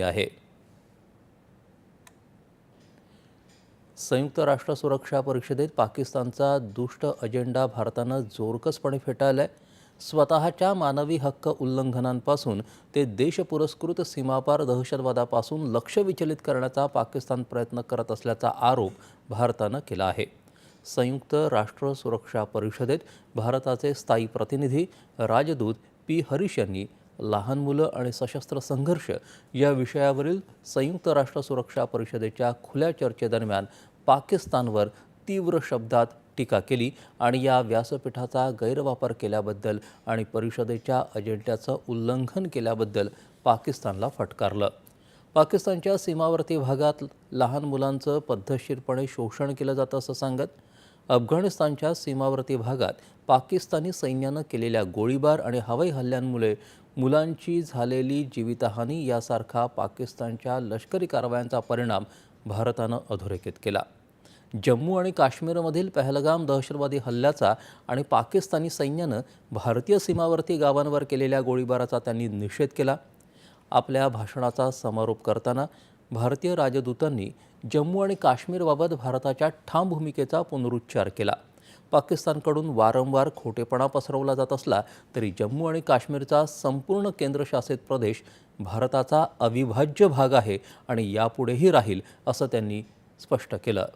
आहे. संयुक्त राष्ट्र सुरक्षा परिषदेत पाकिस्तानचा दुष्ट अजेंडा भारतानं जोरकसपणे फेटाळलाय. स्वतःच्या मानवी हक्क उल्लंघनांपासून ते देशपुरस्कृत सीमापार दहशतवादापासून लक्ष विचलित करण्याचा पाकिस्तान प्रयत्न करत असल्याचा आरोप भारतानं केला आहे. संयुक्त राष्ट्र सुरक्षा परिषदेत भारताचे स्थायी प्रतिनिधी राजदूत पी हरीश यांनी लहान मुलं आणि सशस्त्र संघर्ष या विषयावरील संयुक्त राष्ट्र सुरक्षा परिषदेच्या खुल्या चर्चेदरम्यान पाकिस्तानवर तीव्र शब्दात टीका केली आणि या व्यासपीठाचा गैरवापर केल्याबद्दल आणि परिषदेच्या अजेंड्याचं उल्लंघन केल्याबद्दल पाकिस्तानला फटकारलं. पाकिस्तानच्या सीमावर्ती भागात लहान मुलांचं पद्धतशीरपणे शोषण केलं जातं असं सांगत अफगाणिस्तानच्या सीमावर्ती भागात पाकिस्तानी सैन्यानं केलेल्या गोळीबार आणि हवाई हल्ल्यांमुळे मुलांची झालेली जीवितहानी यासारखा पाकिस्तानच्या लष्करी कारवायांचा परिणाम भारतानं अधोरेखित केला. जम्मू आणि काश्मीरमधील पहलगाम दहशतवादी हल्ल्याचा आणि पाकिस्तानी सैन्यानं भारतीय सीमावर्ती गावांवर केलेल्या गोळीबाराचा त्यांनी निषेध केला. आपल्या भाषणाचा समारोप करताना भारतीय राजदूतांनी जम्मू आणि काश्मीरबाबत भारताच्या ठाम भूमिकेचा पुनरुच्चार केला. पाकिस्तानकडून वारंवार खोटेपणा पसरवला जात असला तरी जम्मू आणि काश्मीरचा संपूर्ण केंद्रशासित प्रदेश भारताचा अविभाज्य भाग आहे आणि यापुढेही राहील असं त्यांनी स्पष्ट केलं.